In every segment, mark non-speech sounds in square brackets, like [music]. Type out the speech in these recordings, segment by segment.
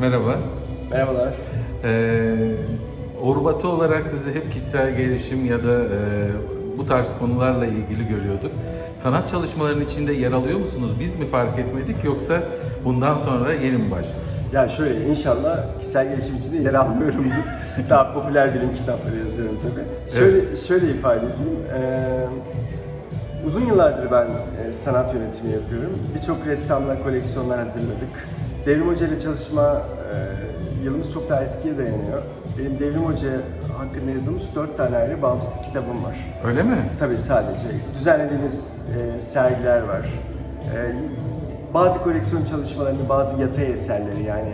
Merhaba. Merhabalar. Ee, Urbatı olarak sizi hep kişisel gelişim ya da e, bu tarz konularla ilgili görüyorduk. Sanat çalışmalarının içinde yer alıyor musunuz? Biz mi fark etmedik yoksa bundan sonra yeni mi başladı? Ya şöyle inşallah kişisel gelişim içinde yer almıyorumdur. [laughs] Daha popüler bilim kitapları yazıyorum tabii. Şöyle şöyle ifade edeyim. Ee, uzun yıllardır ben e, sanat yönetimi yapıyorum. Birçok ressamla koleksiyonlar hazırladık. Devrim Hoca ile çalışma e, yılımız çok daha eskiye dayanıyor. Benim Devrim Hoca hakkında yazılmış dört tane ayrı bağımsız kitabım var. Öyle mi? Tabii sadece. Düzenlediğimiz e, sergiler var. E, bazı koleksiyon çalışmalarını, bazı yatay eserleri yani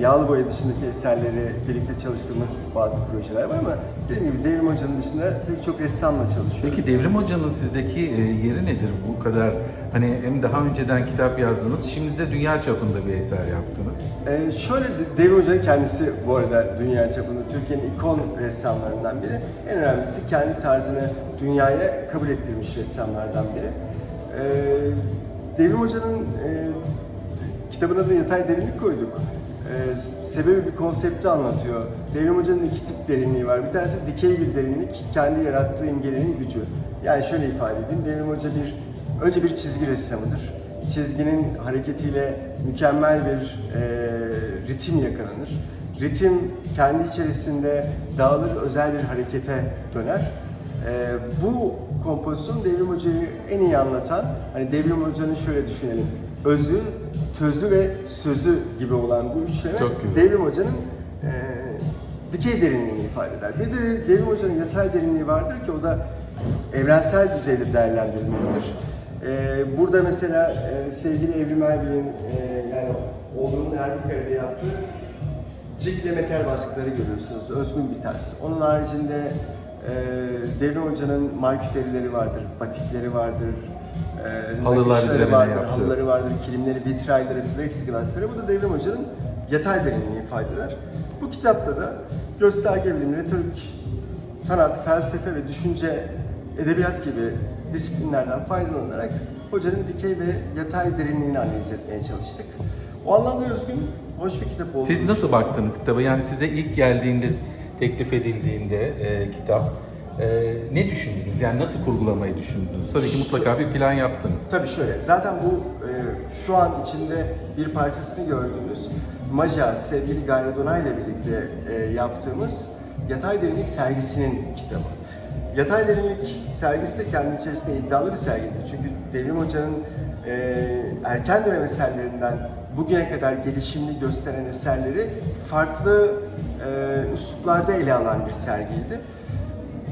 yağlı boya dışındaki eserleri birlikte çalıştığımız bazı projeler var ama dediğim gibi Devrim Hoca'nın dışında pek çok ressamla çalışıyorum. Peki Devrim Hoca'nın sizdeki e, yeri nedir bu kadar? Hani hem daha önceden kitap yazdınız, şimdi de dünya çapında bir eser yaptınız. Ee, şöyle de- Devrim Hoca'nın kendisi bu arada dünya çapında Türkiye'nin ikon ressamlarından biri. En önemlisi kendi tarzını dünyaya kabul ettirmiş ressamlardan biri. Ee, Devrim Hoca'nın e, kitabına da yatay derinlik koyduk. Ee, sebebi bir konsepti anlatıyor. Devrim Hoca'nın iki tip derinliği var. Bir tanesi dikey bir derinlik, kendi yarattığı imgelerin gücü. Yani şöyle ifade edeyim, Devrim Hoca bir, önce bir çizgi ressamıdır çizginin hareketiyle mükemmel bir e, ritim yakalanır. Ritim kendi içerisinde dağılır, özel bir harekete döner. E, bu kompozisyon Devrim Hoca'yı en iyi anlatan, hani Devrim Hoca'nın şöyle düşünelim, özü, tözü ve sözü gibi olan bu üçleme Çok güzel. Devrim Hoca'nın e, dikey derinliğini ifade eder. Bir de Devrim Hoca'nın yatay derinliği vardır ki o da evrensel düzeyde değerlendirilmelidir. Ee, burada mesela e, sevgili Evrim Erbil'in e, yani oğlunun Erbil yaptığı cikle metal baskıları görüyorsunuz. Özgün bir tarz. Onun haricinde e, Devrim Hoca'nın marküterileri vardır, batikleri vardır. E, Halılar üzerine vardır, yaptığı. halıları vardır, kilimleri, vitrayları, plexiglassları. Bu da Devrim Hoca'nın yatay derinliğini ifade eder. Bu kitapta da gösterge bilim, retorik, sanat, felsefe ve düşünce, edebiyat gibi disiplinlerden faydalanarak hocanın dikey ve yatay derinliğini analiz etmeye çalıştık. O anlamda özgün, hoş bir kitap oldu. Siz nasıl baktınız kitaba? Yani size ilk geldiğinde, teklif edildiğinde e, kitap e, ne düşündünüz? Yani nasıl kurgulamayı düşündünüz? Tabii ki mutlaka bir plan yaptınız. Tabii şöyle, zaten bu e, şu an içinde bir parçasını gördüğümüz Macar sevgili Gaye Donay ile birlikte e, yaptığımız Yatay Derinlik sergisinin kitabı. Yatay Derinlik sergisi de kendi içerisinde iddialı bir sergidir. Çünkü Devrim Hoca'nın e, erken dönem eserlerinden bugüne kadar gelişimini gösteren eserleri farklı e, üsluplarda ele alan bir sergiydi.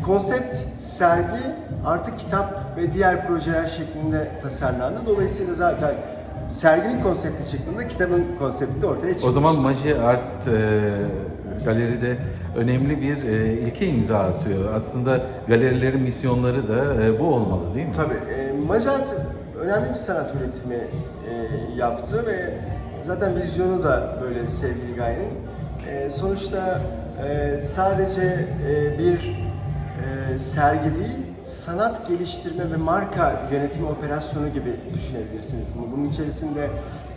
Konsept sergi artık kitap ve diğer projeler şeklinde tasarlandı. Dolayısıyla zaten serginin konsepti çıktığında kitabın konsepti de ortaya çıkmıştı. O zaman Maji Art e, Galeri'de önemli bir e, ilke imza atıyor. Aslında galerilerin misyonları da e, bu olmalı değil mi? Tabii. E, Macar önemli bir sanat üretimi e, yaptı ve zaten vizyonu da böyle sevgili Gaye'nin. E, sonuçta e, sadece e, bir sergi değil, sanat geliştirme ve marka yönetimi operasyonu gibi düşünebilirsiniz bunu. Bunun içerisinde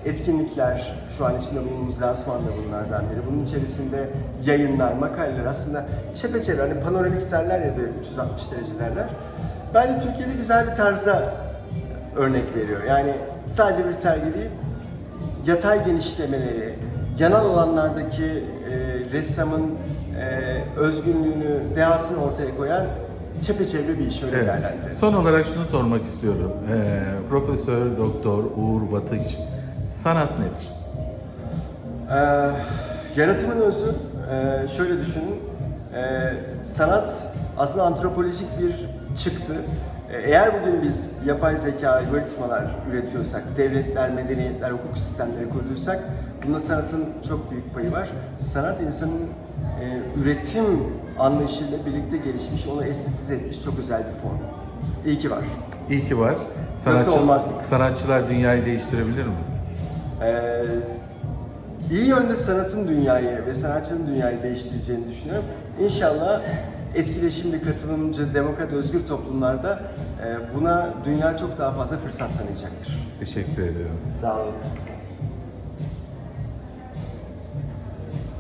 etkinlikler, şu an içinde bulunduğumuz lansman da bunlardan biri. Bunun içerisinde yayınlar, makaleler aslında çepeçevre hani panoramik derler ya da 360 derece derler. Bence Türkiye'de güzel bir tarza örnek veriyor. Yani sadece bir sergi değil, yatay genişlemeleri, yanal alanlardaki e, ressamın e, özgünlüğünü, dehasını ortaya koyan çepeçevre bir iş öyle Evet. değerlendirelim. Son olarak şunu sormak istiyorum. E, Profesör Doktor Uğur Batıç, sanat nedir? Ee, yaratımın özü, e, şöyle düşünün, e, sanat aslında antropolojik bir çıktı. E, eğer bugün biz yapay zeka, algoritmalar üretiyorsak, devletler, medeniyetler, hukuk sistemleri kurduysak, bunda sanatın çok büyük payı var. Sanat insanın e, üretim anlayışıyla birlikte gelişmiş, onu estetize etmiş çok özel bir form. İyi ki var. İyi ki var. Yoksa olmazdık. Sanatçılar dünyayı değiştirebilir mi? Ee, iyi yönde sanatın dünyayı ve sanatçının dünyayı değiştireceğini düşünüyorum. İnşallah etkileşimli, katılımcı, demokrat, özgür toplumlarda e, buna dünya çok daha fazla fırsat tanıyacaktır. Teşekkür ediyorum. Sağ olun.